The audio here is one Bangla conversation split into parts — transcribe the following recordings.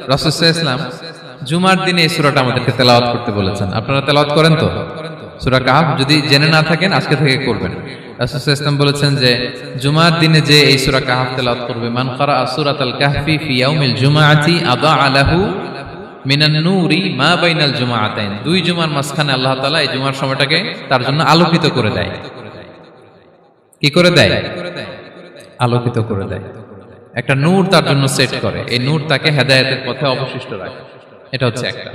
রাসূল জুমার দিনে এই সূরাটা আমাদেরকে তেলাওয়াত করতে বলেছেন। আপনারা তেলাওয়াত করেন তো? সূরা কাহফ যদি জেনে না থাকেন, আজকে থেকে করবেন। বলেছেন যে, জুমার দিনে যে এই সূরা কাহফ তেলাওয়াত করবে, মান কারা সূরাতাল কাহফি আদা আলাহু মিনান নূরি মা বাইনাল দুই জুমার মাঝখানে আল্লাহ তাআলা এই জুমার সময়টাকে তার জন্য আলোকিত করে দেয়। কি করে দেয়? আলোকিত করে দেয়। একটা নূর তার জন্য সেট করে। এই নূর তাকে হেদায়েতের পথে অবশিষ্ট রাখে। এটা হচ্ছে একটা।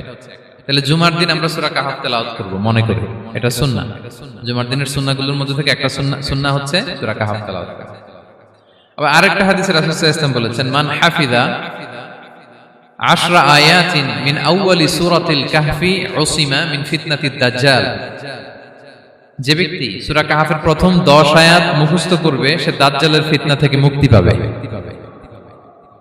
তাহলে জুমার দিন আমরা সূরা কাহাফ তেলাওয়াত করব, মনে করি। এটা সুন্নাহ। জুমার দিনের সুন্নাহগুলোর মধ্যে থেকে একটা সুন্নাহ সুন্নাহ হচ্ছে সূরা কাহাফ তেলাওয়াত করা। আবার আরেকটা হাদিসে রাসূল সাল্লাল্লাহু বলেছেন, মান হাফিদা আশরা আয়াতিন মিন আউয়ালি সূরাতিল কাহফি উসিমা মিন ফিতনাতিদ দাজ্জাল। যে ব্যক্তি সূরা কাহাফের প্রথম 10 আয়াত মুখস্থ করবে, সে দাজ্জালের ফিতনা থেকে মুক্তি পাবে।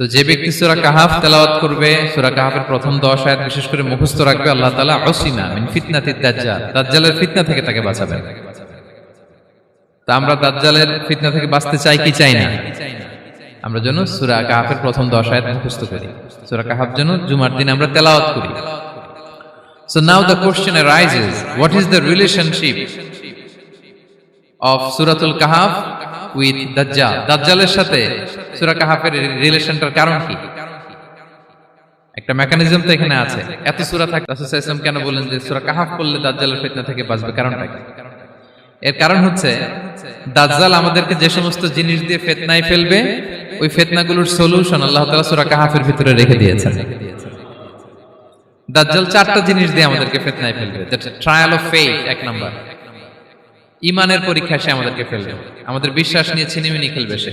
তো যে ব্যক্তি সুরা কাহাফ তেলাওয়াত করবে সুরা কাহাফের প্রথম 10 আয়াত বিশেষ করে মুখস্থ রাখবে আল্লাহ তালা উসিমা মিন ফিতনাতিদ দাজ্জাল। দাজ্জালের ফিতনা থেকে তাকে বাঁচাবেন তা আমরা দাজ্জালের ফিতনা থেকে বাঁচতে চাই কি চাই না? আমরা যেন সুরা কাহাফের প্রথম 10 আয়াত মুখস্থ করি। সূরা কাহাফ যেন জুমার দিন আমরা তেলাওয়াত করি। So now the question arises, what is the relationship of Suratul Kahf with Dajjal? দাজ্জালের সাথে সূরা কাহাফের রিলেশনটার কারণ কি? একটা মেকানিজম তো এখানে আছে। এত সূরা থাকে কেন যে সূরা কাহাফ দাজ্জালের ফিতনা থেকে বাঁচবে? কারণটা এর কারণ হচ্ছে, দাজ্জাল আমাদেরকে যে সমস্ত জিনিস দিয়ে ফেলবে, ওই সলিউশন আল্লাহ তাআলা সূরা কাহাফের ভিতরে রেখে দিয়েছেন। দাজ্জাল চারটা জিনিস দিয়ে আমাদেরকে ফিতনায় ফেলবে। ট্রায়াল অফ ফেথ এক নাম্বার। ইমানের পরীক্ষা সে আমাদেরকে ফেলবে। আমাদের বিশ্বাস নিয়ে ছিনিমিনি খেলবে সে।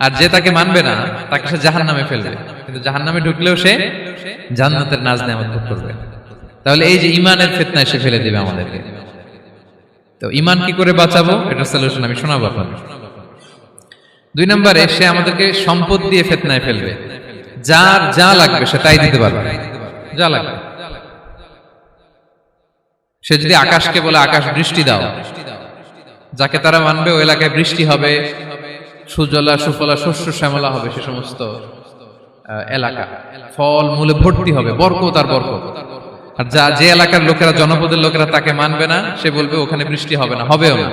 আর যে তাকে মানবে না, তাকে সে জাহান্নামে ফেলবে। কিন্তু জাহান্নামে ঢুকলেও সে জান্নাতের নাজ নেমত ভোগ করবে। তাহলে এই যে ইমানের ফেতনায় সে ফেলে দিবে আমাদেরকে। তো ইমান কি করে বাঁচাবো? এটা সলিউশন আমি শোনাবো আপনাদের দুই নম্বরে, সে আমাদেরকে সম্পদ দিয়ে ফেতনায় ফেলবে। যার যা লাগবে সে তাই দিতে পারবে। যা লাগবে। সে যদি আকাশকে বলে, আকাশ বৃষ্টি দাও। যাকে তারা মানবে ওই এলাকায় বৃষ্টি হবে। সুজলা, সুফলা, শস্য শ্যামলা হবে সে সমস্ত এলাকা। ফল মূলে ভর্তি হবে, বরকত আর বরকত। আর যা, যে এলাকার লোকেরা, জনপদের লোকেরা তাকে মানবে না, সে বলবে ওখানে বৃষ্টি হবে না, হবেও না।